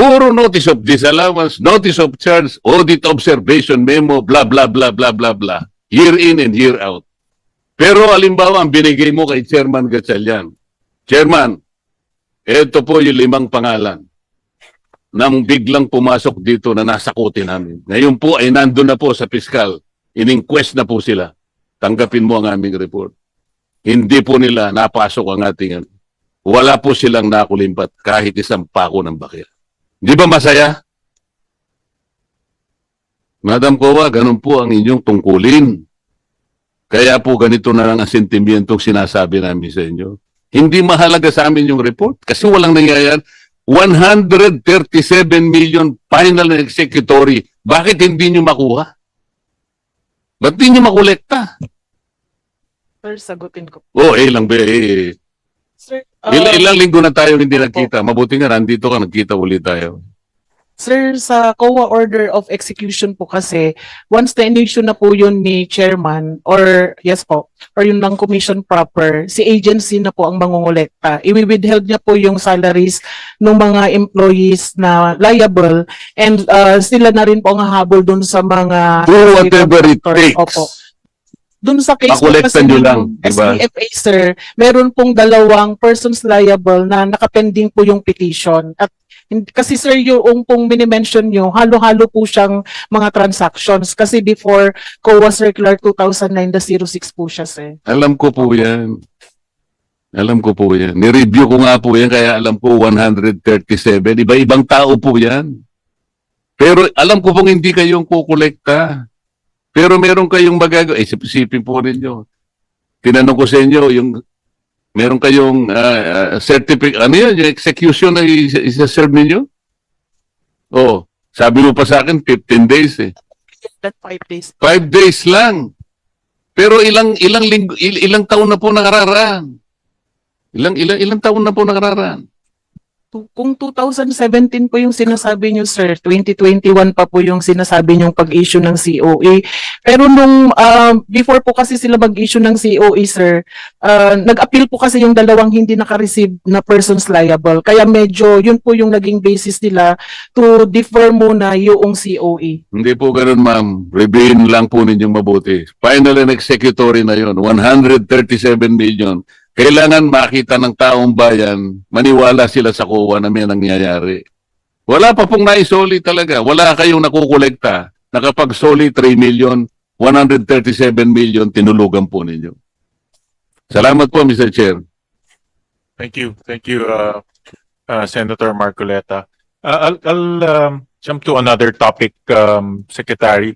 Puro notice of disallowance, notice of charge, audit observation memo, blah, blah, blah, blah, blah, blah. Year in and year out. Pero alimbawa, ang binigay mo kay Chairman Gatchalian. Chairman, ito po yung limang pangalan nang biglang pumasok dito na nasakutin namin. Ngayon po ay nandun na po sa piskal. In-inquest na po sila. Tanggapin mo ang aming report. Hindi po nila napasok ang ating. Wala po silang nakulimpat kahit isang pako ng bakya. Di ba masaya? Madam Kowa, ganun po ang inyong tungkulin. Kaya po ganito na lang ang sentimentong sinasabi namin sa inyo. Hindi mahalaga sa amin yung report kasi walang nangyayari. 137 million final and executory. Bakit hindi nyo makuha? Ba't di nyo makolekta? Sir, sagutin ko. Oh, eh lang ba eh. Uh, Ilang, ilang linggo na tayo hindi nagkita. Mabuti nga, nandito ka, nagkita ulit tayo. sir, sa COA order of execution po kasi, once na-issue na po yun ni chairman, or yes po, or yun ng commission proper, si agency na po ang mangungulekta. I-withheld niya po yung salaries ng mga employees na liable and uh, sila na rin po ang hahabol dun sa mga Do whatever it takes. Opo. Dun sa case po kasi nyo ng lang, diba? SDFA, sir, meron pong dalawang persons liable na nakapending po yung petition. At kasi sir, yung pong minimension nyo, halo-halo po siyang mga transactions. Kasi before COA Circular 2009-06 po siya, sir. Alam ko po yan. Alam ko po yan. Ni-review ko nga po yan, kaya alam ko 137. Iba-ibang tao po yan. Pero alam ko pong hindi kayong kukolekta. Pero meron kayong magagawa. Eh, isipin po ninyo. Tinanong ko sa inyo, yung meron kayong ah, certificate, ano yan, yung execution na is- isa-serve ninyo? Oh, sabi mo pa sa akin, 15 days eh. That five days. Five days lang. Pero ilang ilang linggo, il- ilang taon na po nakararaan. Ilang ilang ilang taon na po nakararaan. Kung 2017 po yung sinasabi nyo, sir, 2021 pa po yung sinasabi nyong pag-issue ng COE. Pero nung ah, before po kasi sila mag-issue ng COE, sir, ah, nag-appeal po kasi yung dalawang hindi naka-receive na persons liable. Kaya medyo yun po yung naging basis nila to defer muna yung COE. Hindi po ganun, ma'am. Reviewin lang po ninyong mabuti. Final and executory na yon 137 million. Kailangan makita ng taong bayan, maniwala sila sa kuwa na may nangyayari. Wala pa pong naisoli talaga. Wala kayong nakukolekta na kapag soli 3 million, 137 million, tinulugan po ninyo. Salamat po, Mr. Chair. Thank you. Thank you, uh, uh, Senator Marcoleta. Uh, I'll, I'll um, jump to another topic, um, Secretary.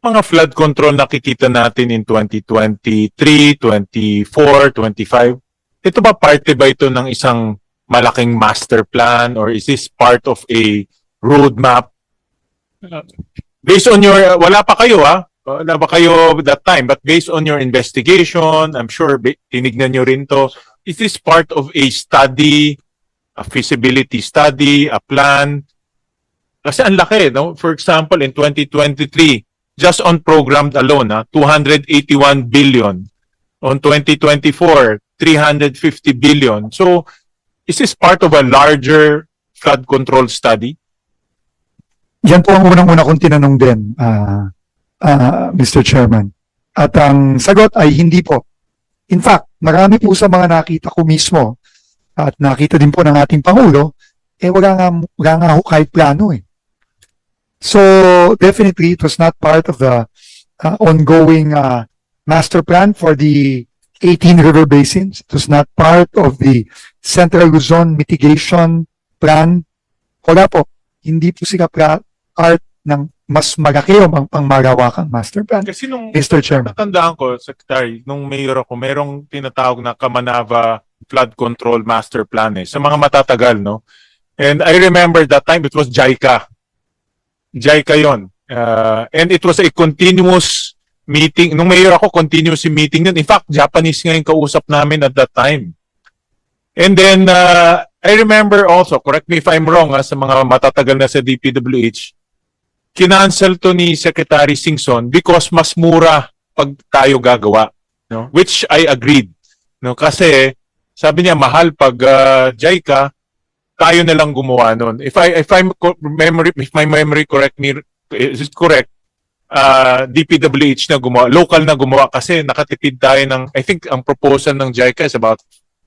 Mga flood control nakikita natin in 2023, 24, 25. Ito ba parte ba ito ng isang malaking master plan or is this part of a roadmap? Based on your, uh, wala pa kayo ha? Wala pa kayo that time, but based on your investigation, I'm sure ba- tinignan nyo rin to is this part of a study, a feasibility study, a plan? Kasi ang laki, no? For example, in 2023, just on programmed alone, ha, 281 billion. On 2024, 350 billion. So, is this part of a larger flood control study? Yan po ang unang-una kong tinanong din, ah, ah, Mr. Chairman. At ang sagot ay hindi po. In fact, marami po sa mga nakita ko mismo at nakita din po ng ating Pangulo, eh wala nga, wala nga ho kahit plano eh. So, definitely, it was not part of the ah, ongoing ah, master plan for the 18 river basins. It was not part of the Central Luzon Mitigation Plan. Wala po. Hindi po sila part ng mas malaki o pang pangmalawakang master plan. Kasi nung Mr. Chairman. Natandaan ko, Secretary, nung mayor ako, merong tinatawag na Kamanava Flood Control Master Plan eh, sa mga matatagal, no? And I remember that time, it was JICA. JICA yon. Uh, and it was a continuous meeting. Nung mayor ako, continuous meeting yun. In fact, Japanese nga yung kausap namin at that time. And then, uh, I remember also, correct me if I'm wrong, ha, sa mga matatagal na sa DPWH, kinancel to ni Secretary Singson because mas mura pag tayo gagawa, no? Which I agreed, no? Kasi sabi niya mahal pag uh, JICA tayo na lang gumawa nun. If I if I'm memory if my memory correct me is correct? Uh, DPWH na gumawa, local na gumawa kasi nakatipid tayo ng I think ang proposal ng JICA is about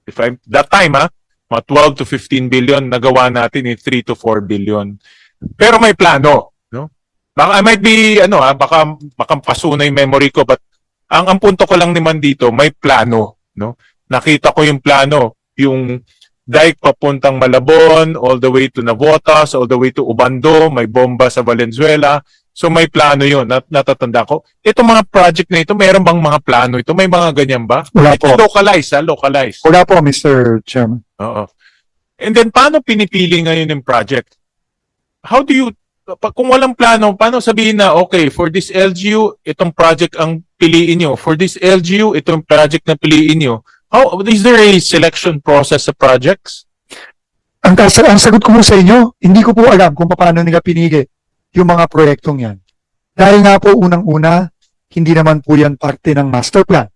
if I that time ha, mga 12 to 15 billion nagawa natin in 3 to 4 billion. Pero may plano, no? Baka I might be ano ha, baka baka na yung memory ko but ang ang punto ko lang naman dito, may plano, no? Nakita ko yung plano, yung dike papuntang Malabon, all the way to Navotas, all the way to Ubando, may bomba sa Valenzuela. So may plano yun, nat natatanda ko. Ito mga project na ito, mayroon bang mga plano ito? May mga ganyan ba? Wala It's po. localized, ha? Localized. Wala po, Mr. Chairman. Oo. And then, paano pinipili ngayon yung project? How do you, kung walang plano, paano sabihin na, okay, for this LGU, itong project ang piliin nyo. For this LGU, itong project na piliin nyo. How, is there a selection process sa projects? Ang, kas- ang sagot ko po sa inyo, hindi ko po alam kung paano nila pinili yung mga proyektong yan. Dahil nga po unang-una, hindi naman po yan parte ng master plan.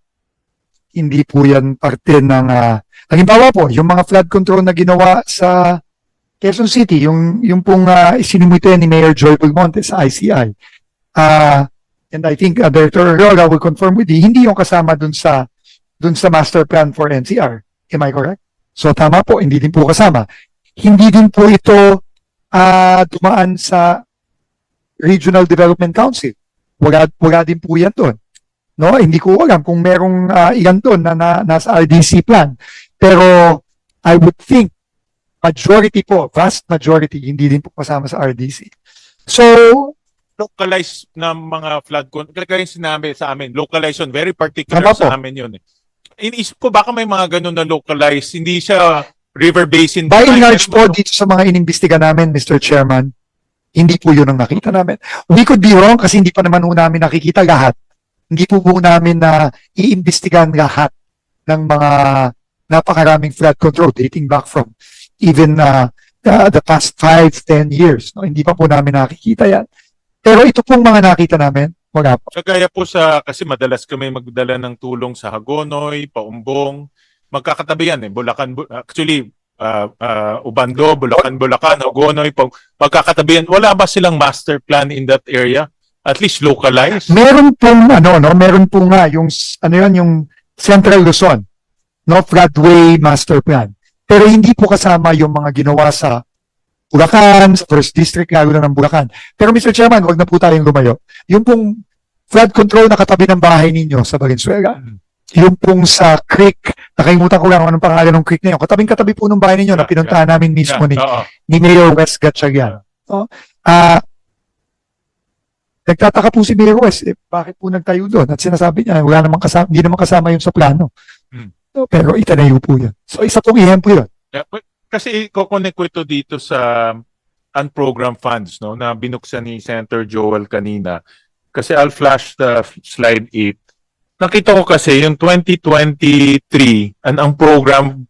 Hindi po yan parte ng, ah, halimbawa po, yung mga flood control na ginawa sa Quezon City, yung, yung pong uh, isinimito yan ni Mayor Joy Belmonte sa ICI. Ah, and I think uh, Director Rola will confirm with you, hindi yung kasama dun sa, dun sa master plan for NCR. Am I correct? So tama po, hindi din po kasama. Hindi din po ito ah dumaan sa Regional Development Council. Wala, wala din po yan doon. No, hindi ko alam kung merong ah, ilan doon na, na nasa RDC plan. Pero I would think majority po, vast majority, hindi din po kasama sa RDC. So, Localized na mga flood control. Kaya sinabi sa amin, localization, very particular po. sa amin yun. Eh. Iniisip ko, baka may mga ganun na localized. Hindi siya river basin. by and large po, dito sa mga inimbestiga namin, Mr. Chairman, hindi po yun ang nakita namin. We could be wrong kasi hindi pa naman po namin nakikita lahat. Hindi po po namin na iimbestigahan lahat ng mga napakaraming flood control dating back from even uh, uh, the past 5, 10 years. No? Hindi pa po namin nakikita yan. Pero ito pong mga nakita namin, wala po. So kaya po sa, kasi madalas kami magdala ng tulong sa Hagonoy, Paumbong, magkakatabi yan eh. Bulacan, Bu- actually, uh, uh, Ubando, Bulacan, Bulacan, Hagonoy, Pau- magkakatabi yan. Wala ba silang master plan in that area? At least localized? Meron pong ano no, meron po nga yung s- ano yan yung Central Luzon, no floodway master plan. Pero hindi po kasama yung mga ginawa sa Bulacan, sa First District lalo na ng Bulacan. Pero Mr. Chairman, wag na po tayong lumayo. Yung pong flood control na katabi ng bahay ninyo sa Valenzuela, yung pong sa creek, nakalimutan ko lang anong pangalan ng creek na yun. Katabing katabi po ng bahay ninyo na pinuntahan namin mismo ni, ni Mayor West Gatchalian. No? Ah, nagtataka po si Mayor West, eh, bakit po nagtayo doon? At sinasabi niya, wala namang kasama, hindi naman kasama yun sa plano. Hmm. No, pero itanayo po yun. So isa pong ehemplo yun. Yeah, but- kasi iko-connect ko ito dito sa unprogrammed funds no na binuksan ni Senator Joel kanina. Kasi I'll flash the slide 8. Nakita ko kasi yung 2023 ang ang program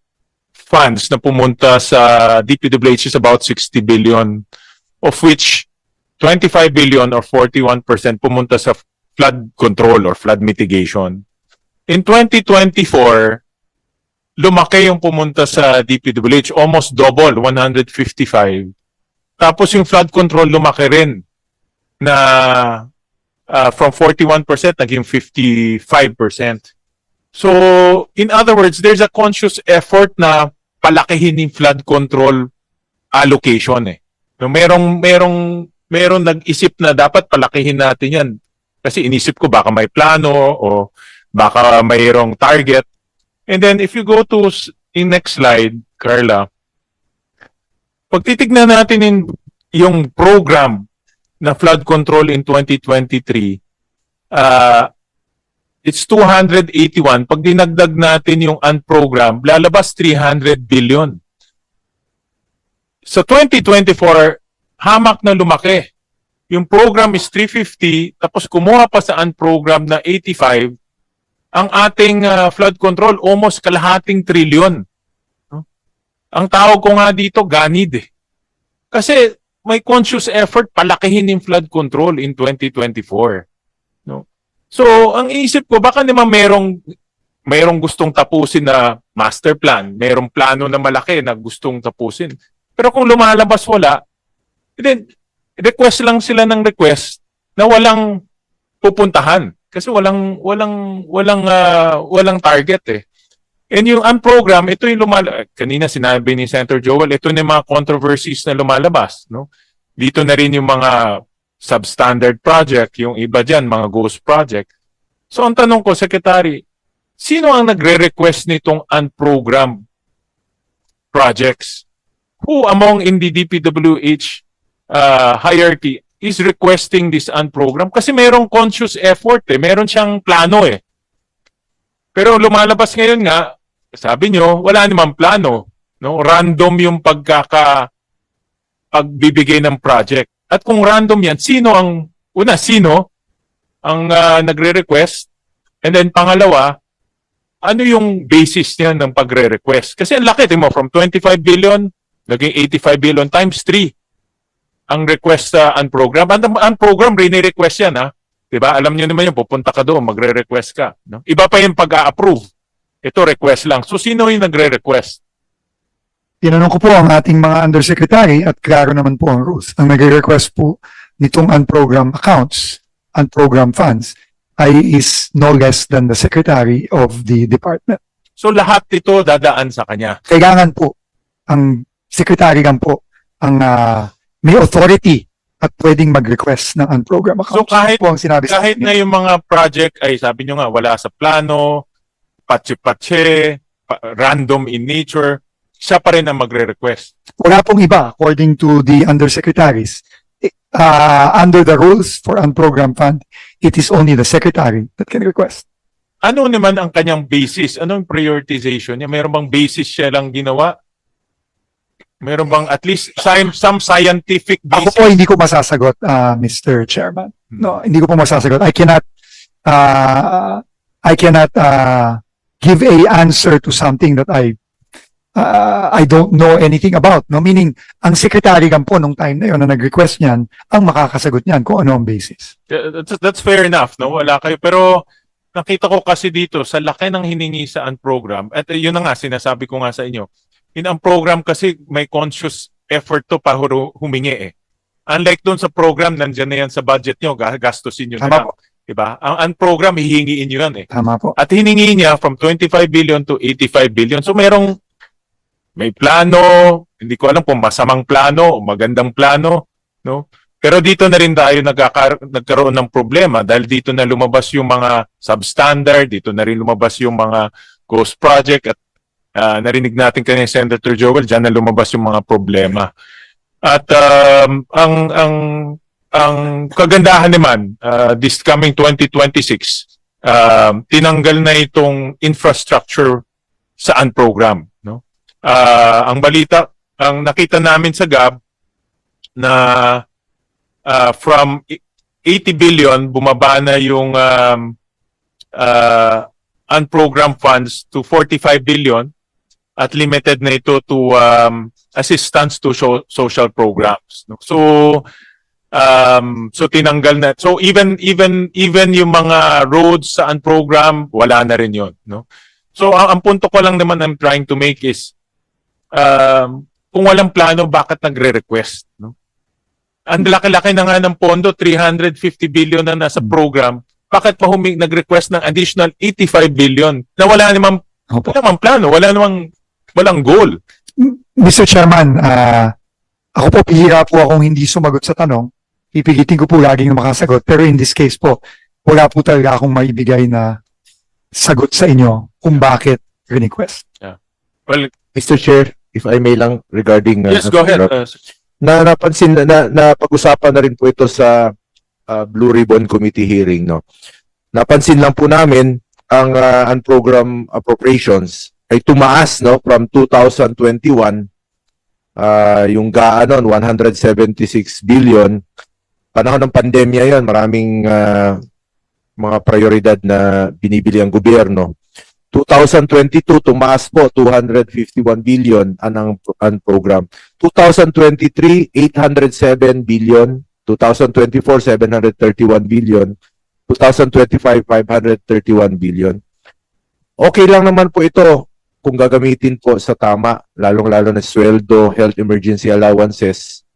funds na pumunta sa DPWH is about 60 billion of which 25 billion or 41% pumunta sa flood control or flood mitigation. In 2024, lumaki yung pumunta sa DPWH, almost double, 155. Tapos yung flood control lumaki rin na uh, from 41% naging 55%. So, in other words, there's a conscious effort na palakihin yung flood control allocation eh. No, merong merong merong nag-isip na dapat palakihin natin 'yan. Kasi inisip ko baka may plano o baka mayroong target And then if you go to in next slide, Carla, pag titignan natin in, yung program na flood control in 2023, uh, it's 281. Pag dinagdag natin yung unprogram, lalabas 300 billion. Sa 2024, hamak na lumaki. Yung program is 350, tapos kumuha pa sa unprogram na 85, ang ating uh, flood control almost kalahating trilyon. No? Ang tawag ko nga dito, ganid eh. Kasi may conscious effort palakihin yung flood control in 2024. No? So, ang isip ko, baka naman merong, merong gustong tapusin na master plan, merong plano na malaki na gustong tapusin. Pero kung lumalabas wala, then request lang sila ng request na walang pupuntahan kasi walang walang walang ah, walang target eh. And yung unprogram, ito yung lumal kanina sinabi ni Senator Joel, ito na yung mga controversies na lumalabas, no? Dito na rin yung mga substandard project, yung iba diyan mga ghost project. So ang tanong ko, Secretary, sino ang nagre-request nitong unprogrammed projects? Who among in the DPWH uh, hierarchy is requesting this unprogrammed? Kasi merong conscious effort eh, meron siyang plano eh. Pero lumalabas ngayon nga, sabi nyo, wala namang plano. No? Random yung pagkaka pagbibigay ng project. At kung random yan, sino ang, una, sino ang ah, nagre-request? And then pangalawa, ano yung basis niya ng pagre-request? Kasi ang laki, mo, from 25 billion, naging 85 billion times 3 ang request sa unprogram. Ang unprogram, rini-request yan, ha? Diba? Alam niyo naman yun, pupunta ka doon, magre-request ka. No? Iba pa yung pag-a-approve. Ito, request lang. So, sino yung nagre-request? Tinanong ko po ang ating mga undersecretary at klaro naman po ang rules. Ang nagre-request po nitong unprogrammed accounts, unprogrammed funds, ay is no less than the secretary of the department. So, lahat ito dadaan sa kanya. Kailangan po ang secretary lang po ang ah, may authority at pwedeng mag-request ng unprogrammed So, accounts. kahit- po ang sinabi Kahit na yung mga project ay sabi nyo nga wala sa plano, patse-patse, pa- random in nature, siya pa rin ang magre-request. Wala pong iba according to the undersecretaries. Ah, under the rules for unprogrammed fund, it is only the secretary that can request. Ano naman ang kanyang basis? Anong prioritization niya? Meron bang basis siya lang ginawa? Meron bang at least some, some scientific Ako basis? po hindi ko masasagot, ah, Mr. Chairman. No, hindi ko po masasagot. I cannot, uh, I cannot uh, give a answer to something that I uh, I don't know anything about. No, meaning ang secretary po nung time na yon na nag-request niyan ang makakasagot niyan kung ano ang basis. That's, that's fair enough, no? Wala kayo. Pero nakita ko kasi dito, sa laki ng hiningi sa unprogram, at yun na nga, sinasabi ko nga sa inyo, in ang program kasi may conscious effort to pa huru- humingi eh. Unlike doon sa program, nandyan na yan sa budget nyo, ga- gastusin nyo na Tama lang. po. Diba? Ang unprogram, hihingiin nyo yan eh. Tama po. At hiningi niya from 25 billion to 85 billion. So merong may plano, hindi ko alam kung masamang plano o magandang plano, no? Pero dito na rin tayo nagkaka- nagkaroon ng problema dahil dito na lumabas yung mga substandard, dito na rin lumabas yung mga ghost project at ah, narinig natin kanina Senator Joel, dyan na lumabas yung mga problema. At um, ang ang ang kagandahan naman ah, this coming 2026 um, tinanggal na itong infrastructure sa unprogram no Ah, ang balita ang nakita namin sa GAB na ah, from i- 80 billion bumaba na yung um, ah, unprogrammed funds to 45 billion at limited na ito to um, assistance to so- social programs no? So um so tinanggal na so even even even yung mga roads sa program wala na rin yon no? So ang, ang punto ko lang naman I'm trying to make is um kung walang plano bakit nagre-request no? Ang laki-laki na nga ng pondo 350 billion na nasa program bakit pa huming nag-request ng additional 85 billion? Na wala namang Opo. wala namang plano wala namang walang goal Mr. Chairman, ah, ako po pihira po akong hindi sumagot sa tanong. Pipilitin ko po laging makasagot. Pero in this case po, wala po talaga akong maibigay na sagot sa inyo kung bakit request. well Mr. Chair, if I may lang regarding uh, yes go ahead uh, na napansin na, na, na pag-usapan na rin po ito sa uh, Blue Ribbon Committee hearing no. Napansin lang po namin ang uh, unprogram appropriations ay tumaas no from 2021 uh, yung GAA noon 176 billion. Panahon ng pandemya yon maraming uh, mga prioridad na binibili ang gobyerno. 2022 tumaas po 251 billion ang ang program. 2023 807 billion. 2024 731 billion. 2025 531 billion. Okay lang naman po ito kung gagamitin po sa tama, lalong-lalo na sweldo, health emergency allowances,